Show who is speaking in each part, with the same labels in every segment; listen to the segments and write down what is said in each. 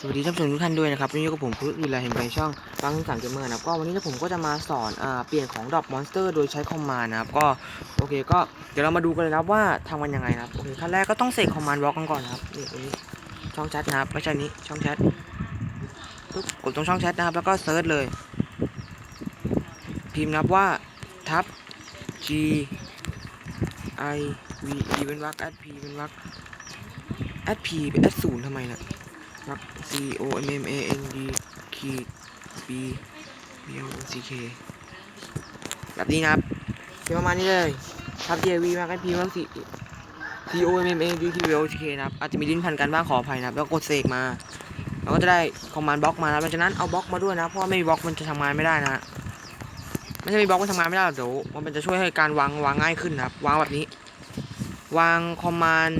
Speaker 1: สวัสดีท่านผู้ชมทุกท่านด้วยนะครับวันนี้กับผมพุทธวิลาเห็นไปช่องฟังสังเกมเมอร์นะครับก็วันนี้นะผมก็จะมาสอนอ่าเปลี่ยนของดรอปมอนสเตอร์โดยใช้คอมมานด์นะครับก็โอเคก็เดี๋ยวเรามาดูกันเลยนะครับว่าทำกันยังไงนะครับโอเคขั้นแรกก็ต้องเสกคอมมานด์บล็อกกันก่อนนะครับนี่ตรงนี้ช่องแชทนะครับไม่ใช่นี้ช่องแชทปึ๊บกดตรงช่องแชทนะครับแล้วก็เซิร์ชเลย พิมพ์นะครับว่าทับ G I V E เป็นวรรค at P เป็นวรรค at P เป็น at ศูนย์ทำไมเนี่ย ครับ C O M M A N D ขีด B B O C K แบบนี้นะครับเป็นประมาณนี้เลยครับ J V มากัน P มา C C O M M A N D T B O C K นะครับ อาจจะมีลิ้นพันกันบ้างขออภัยนะครับ แล้วกดเสกมา เราก็จะได้คอมมานด์บล็อกมาแล้วหลังจากนั้นเอาบล็อกมาด้วยนะ เพราะว่าไม่มีบล็อกมันจะทำงานไม่ได้นะไม่ใช่มีบล็อกมันทำงานไม่ได้หรอกเดี๋ยวมันจะช่วยให้การวางวางง่ายขึ้นนะครับ วางแบบนี้ วางคอมมานด์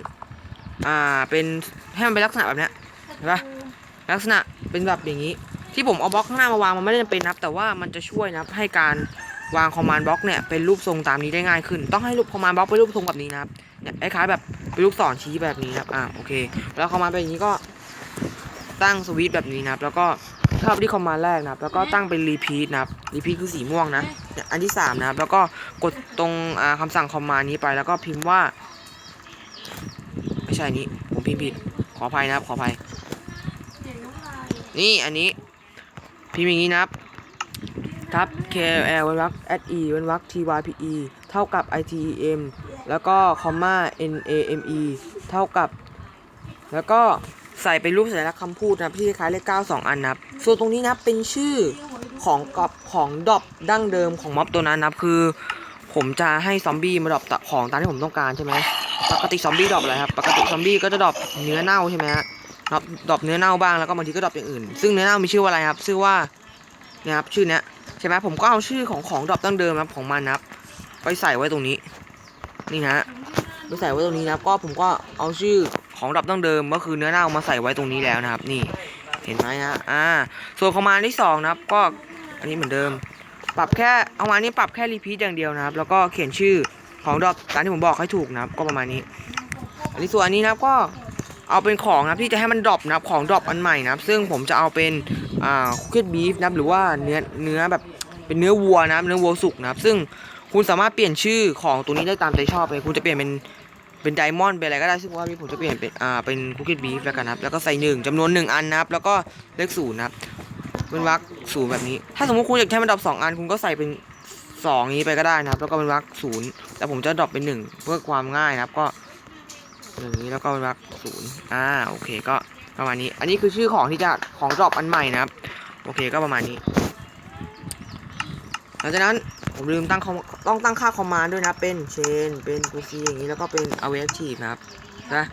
Speaker 1: อ่าเป็นให้มันเป็นลักษณะแบบนี้ ปะลักษณะเป็นแบบอย่างนี้ ที่ผมเอาบล็อกข้างหน้ามาวางมันไม่ได้จำเป็นนับ แต่ว่ามันจะช่วยนับให้การวางคอมมานด์บล็อกเนี่ยเป็นรูปทรงตามนี้ได้ง่ายขึ้น ต้องให้รูปคอมมานด์บล็อกเป็นรูปทรงแบบนี้นะครับเนี่ยคล้ายๆแบบเป็นลูกศรชี้แบบนี้นะครับอ่าโอเค แล้วคอมมานด์เป็นอย่างนี้ก็ตั้งสวิตช์แบบนี้นะครับ แล้วก็เข้าไปที่คอมมานด์แรกนะครับ แล้วก็ตั้งเป็นรีพีทนะครับรีพีทคือสีม่วงนะเนี่ยอันที่สามนะครับ แล้วก็กดตรงอ่าคำสั่งคอมมานด์นี้ไปแล้วก็พิมพ์ว่า ไม่ใช่นนี้ผมพิมพ์ผิดขออภัยนะครับขออภัย นี่อันนี้พิมพ์อย่างนี้นะครับทับ K L เว้นวรรค at E เว้นวรรค T Y P E เท่ากับ I T E M แล้วก็คอมมา N A M E เท่ากับ แล้วก็ใส่เป็นรูปสัญลักษณ์คำพูดนะที่คล้ายเลข9 2อันนะครับส่วนตรงนี้นับเป็นชื่อของกอบของดอบดั้งเดิมของม็อบตัวนั้นนะครับคือ ผมจะให้ซอมบี้มาดรอปของตามที่ผมต้องการใช่ไหมปกติซอมบี้ดรอปอะไรครับ ปกติซอมบี้ก็จะดรอปเนื้อเน่าใช่ไหมฮะ ดรอปดรอปเนื้อเน่าบ้างแล้วก็บางทีก็ดรอปอย่างอื่น ซึ่งเนื้อเน่ามีชื่อว่าอะไรครับ ชื่อว่าเนี่ยครับชื่อเนี้ยใช่ไหมผมก็เอาชื่อของของดรอปตั้งเดิมครับของมันนะครับไปใส่ไว้ตรงนี้ นี่นะฮะไปใส่ไว้ตรงนี้นะครับ ก็ผมก็เอาชื่อของดรอปตั้งเดิมก็คือเนื้อเน่ามาใส่ไว้ตรงนี้แล้วนะครับ นี่เห็นไหมฮะอ่า ส่วนคอมมานด์ที่สองนะครับ ก็อันนี้เหมือนเดิม ปรับแค่เอามานี่ปรับแค่รีพีทอย่างเดียวนะครับ แล้วก็เขียนชื่อของดรอปตามที่ผมบอกให้ถูกนะครับ ก็ประมาณนี้ อันนี้ส่วนอันนี้นะครับก็ เอาเป็นของนะครับที่จะให้มันดรอปนะครับของดรอปอันใหม่นะครับซึ่งผมจะเอาเป็นอ่าคุกเก็ตบีฟนะครับหรือว่าเนื้อเนื้อแบบเป็นเนื้อวัวนะเนื้อวัวสุกนะครับซึ่งคุณสามารถเปลี่ยนชื่อของตัวนี้ได้ตามใจชอบเลยคุณจะเปลี่ยนเป็นเป็นไดมอนด์เป็นอะไรก็ได้ซึ่งว่าพี่ผมจะเปลี่ยนเป็นอ่าเป็นคุกเก็ตบีฟแล้วกันนะครับแล้วก็ใส่หนึ่งจำนวนหนึ่งอันนะครับแล้วก็เลขศูนย์นะครับเป็นวรรคศูนย์แบบนี้ ถ้าสมมติคุณอยากใช้มันดรอปสองอันคุณก็ใส่เป็นสองนี้ไปก็ได้นะครับ แล้วก็เป็นวรรคศูนย์แต่ผมจะดรอปเป็นหนึ่งเพื่อความง่ายนะครับก็ อย่างนี้แล้วก็รักศูนย์อ่าโอเคก็ประมาณนี้ อันนี้คือชื่อของที่จะของดรอปอันใหม่นะครับ โอเคก็ประมาณนี้ หลังจากนั้นผมลืมตั้งคอมต้องตั้งค่าคอมมานด์ด้วยนะ เป็น chain เป็น c อย่างนี้แล้วก็เป็น awaitive นะครับนะ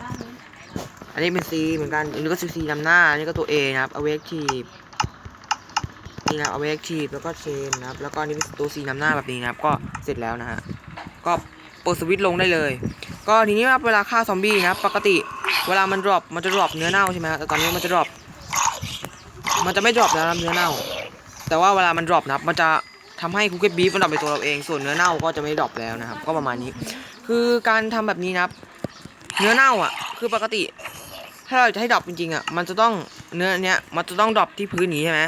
Speaker 1: อันนี้เป็น c เหมือนกันอันนี้ก็ c นำหน้า อันนี้ก็ตัว a นะครับ awaitive นี่นะ awaitive แล้วก็ chain นะครับ แล้วก็อันนี้เป็นตัว c นำหน้าแบบนี้นะครับ ก็เสร็จแล้วนะฮะ ก็ เปิดสวิตช์ลงได้เลย ก็ทีนี้ครับเวลาฆ่าซอมบี้นะปกติ เวลามันดรอปมันจะดรอปเนื้อเน่าใช่ไหมครับแต่ตอนนี้มันจะดรอปมันจะไม่ดรอปแล้วนะเนื้อเน่า แต่ว่าเวลามันดรอปนะมันจะทำให้คุกเก็ตบีฟมันดรอปในตัวเราเองส่วนเนื้อเน่าก็จะไม่ดรอปแล้วนะครับ ก็ประมาณนี้ คือการทำแบบนี้นะครับ เนื้อเน่าอะ คือปกติ ถ้าเราจะให้ดรอปจริงๆอะมันจะต้องเนื้อเนี้ยมันจะต้องดรอปที่พื้นนี้ใช่ไหม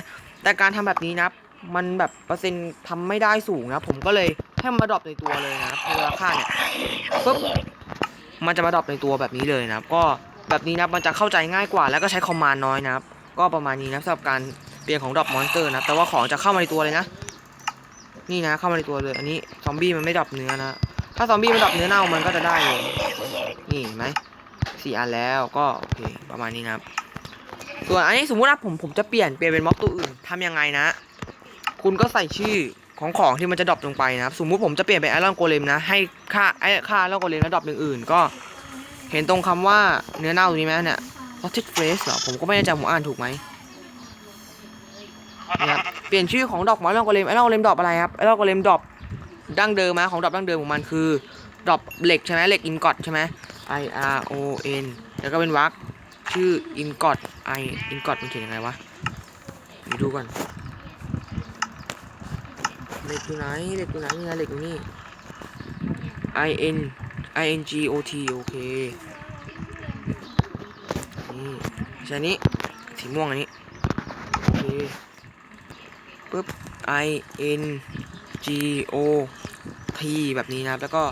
Speaker 1: แต่การทำแบบนี้นะมันแบบเปอร์เซ็นต์ทำไม่ได้สูงนะผมก็เลย ให้มันมาดรอปในตัวเลยนะครับเวลาฆ่าเนี่ยปุ๊บมันจะมาดรอปในตัวแบบนี้เลยนะครับ ก็แบบนี้นะมันจะเข้าใจง่ายกว่า แล้วก็ใช้คอมมานด์น้อยนะครับ ก็ประมาณนี้นะสำหรับการเปลี่ยนของดรอปมอนสเตอร์นะแต่ว่าของจะเข้ามาในตัวเลยนะ นี่นะเข้ามาในตัวเลย อันนี้ซอมบี้มันไม่ดรอปเนื้อนะถ้าซอมบี้มันดรอปเนื้อเน่ามันก็จะได้เลยนี่เห็นไหมสี่อันแล้วก็โอเคประมาณนี้นะครับ ส่วนอันนี้สมมติว่าผมผมจะเปลี่ยนเปลี่ยนเป็นม็อบตัวอื่นทำยังไงนะ คุณก็ใส่ชื่อ ของของที่มันจะดรอปลงไปนะครับ สมมุติผมจะเปลี่ยนเป็นไอรอนโกเลมนะ ให้ค่าไอค่าไอรอนโกเลมแล้วดรอปอย่างอื่นก็ เห็นตรงคำว่าเนื้อเน่าตรงนี้ไหมเนี่ย rotted fresh เหรอ ผมก็ไม่แน่ใจผมอ่านถูกไหมเนี่ยเปลี่ยนชื่อของดอกไม้ไอรอนโกเลมไอรอนโกเลมดรอปอะไรครับ ไอรอนโกเลมดรอปดั้งเดิมนะของดรอปดั้งเดิมของมันคือดรอปเหล็กใช่ไหมเหล็กอินกอตใช่ไหม I R O N แล้วก็เป็นวรรคชื่ออินกอต I อินกอตมันเขียนยังไงวะมาดูก่อน เหล็กอยู่ไหนเหล็กอยู่ไหนนี่ไงเหล็กอยู่นี่ I N I N G O T โอเค นี่ใช่นี้สีม่วงอันนี้ โอเคปึ๊บ i n g o t แบบนี้นะครับ แล้วก็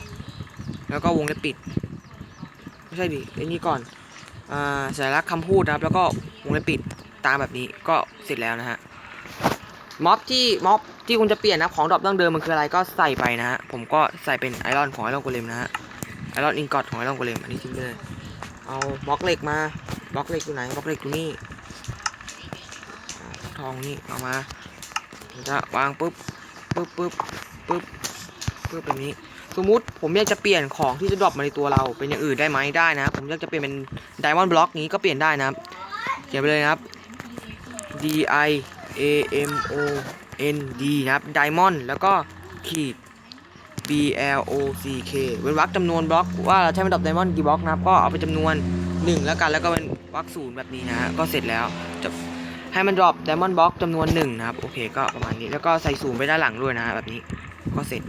Speaker 1: แล้วก็วงเล็บปิด ไม่ใช่ดิไอ้นี่ก่อน อ่าสัญลักษณ์คำพูดนะครับ แล้วก็วงเล็บปิดตามแบบนี้ก็เสร็จแล้วนะฮะม็อบที่ม็อบ ที่คุณจะเปลี่ยนนะของดรอปดั้งเดิมมันคืออะไรก็ใส่ไปนะฮะผมก็ใส่เป็นไอรอนของไอรอนโกเลมนะฮะไอรอนอินกอตของไอรอนโกเลมอันนี้ทิ้งไปเลยเอาบล็อกเหล็กมาบล็อกเหล็กอยู่ไหนบล็อกเหล็กอยู่นี่ทองนี่เอามาผมจะวางปุ๊บปุ๊บปุ๊บปุ๊บปุ๊บแบบนี้ สมมุติผมอยากจะเปลี่ยนของที่จะดรอปมาในตัวเราเป็นอย่างอื่นได้ไหมได้นะผมอยากจะเปลี่ยนเป็นไดมอนด์บล็อกนี้ก็เปลี่ยนได้นะเขียนไปเลยนะครับ D I A M O N D ครับไดมอนด์แล้วก็ขีด B L O C K เว้นวรรคจำนวนบล็อกว่าเราใช้เป็นดรอปไดมอนด์กี่บล็อกนะครับ ก็เอาไปจำนวน 1 แล้วกันแล้วก็เป็นวรรคศูนย์แบบนี้นะฮะก็เสร็จแล้วจะให้มันดรอปไดมอนด์บล็อกจำนวน1นะครับโอเคก็ประมาณนี้แล้วก็ใส่ศูนย์ไปด้านหลังด้วยนะแบบนี้ก็เสร็จ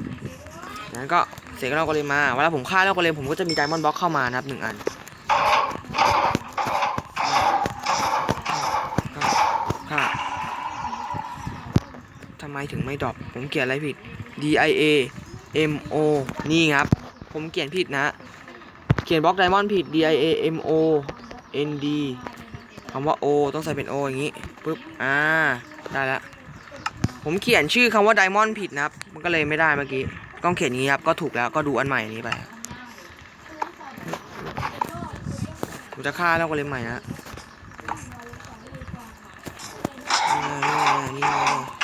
Speaker 1: นั้นก็เสร็จแล้วก็เลยมาเวลาผมฆ่าแล้วก็เลยผมก็จะมีไดมอนด์บล็อกเข้ามานะครับหนึ่งอันฆ่าทำ ไมถึงไม่ดรอปผมเขียนอะไรผิด D I A M O นี่ครับ ผมเขียนผิดนะ เขียนบล็อกไดมอนด์ผิด D I A M O N D คำว่า O ต้องใส่เป็น O อย่างนี้ปุ๊บอ่าได้แล้วผมเขียนชื่อคำว่าไดมอนด์ผิดนะครับ มันก็เลยไม่ได้เมื่อกี้ต้องเขียนงนี้ครับ ก็ถูกแล้วก็ดูอันใหม่นี้ไปผมจะฆ่าแล้วก็เลยใหม่นะนี่ไงนี่ไงนี่ไง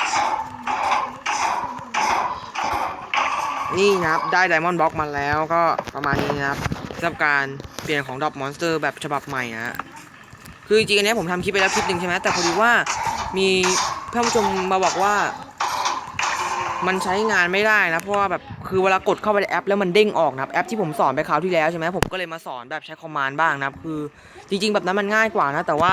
Speaker 1: นี่นะครับ ได้ไดมอนด์บล็อกมาแล้วก็ประมาณนี้นะครับสำหรับการเปลี่ยนของดรอปมอนสเตอร์แบบฉบับใหม่นะฮะคือจริงๆอันนี้ผมทำคลิปไปแล้วคลิปหนึ่งใช่ไหมแต่พอดีว่ามีเพื่อนผู้ชมมาบอกว่า มันใช้งานไม่ได้นะ เพราะว่าแบบคือเวลากดเข้าไปในแอป แล้วมันเด้งออกนะครับแอปที่ผมสอนไปคราวที่แล้วใช่ไหมผมก็เลยมาสอนแบบใช้คอมมานด์บ้างนะครับคือจริง ๆ แบบนั้นมันง่ายกว่านะ แต่ว่า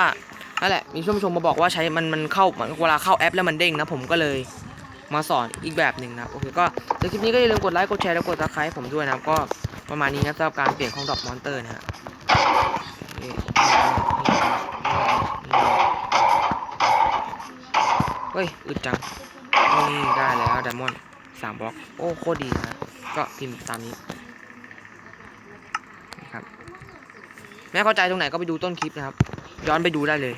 Speaker 1: นั่นแหละมีเพื่อนผู้ชมมาบอกว่าใช้มันมันเข้าเวลาเข้าแอปแล้วมันเด้งนะผมก็เลย มาสอนอีกแบบหนึ่งนะครับโอเคก็ในคลิปนี้ก็อย่าลืมกดไลค์กดแชร์แล้วกดซับสไครต์ผมด้วยนะครับก็ประมาณนี้นะสำหรับการเปลี่ยนของดอกมอนเตอร์นะฮะเฮ้ยอึดจังนี่ได้แล้วไดมอนด์สามบล็อกโอ้โคตรดีนะก็พิมพ์ตามนี้นะครับไม่เข้าใจตรงไหนก็ไปดูต้นคลิปนะครับ ย้อนไปดูได้เลย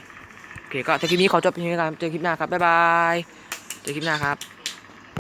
Speaker 1: โอเคก็ถ้าคลิปนี้ขอจบเพียงเท่านี้ครับเจอคลิปหน้าครับ บ๊ายบาย เจอคลิปหน้าครับ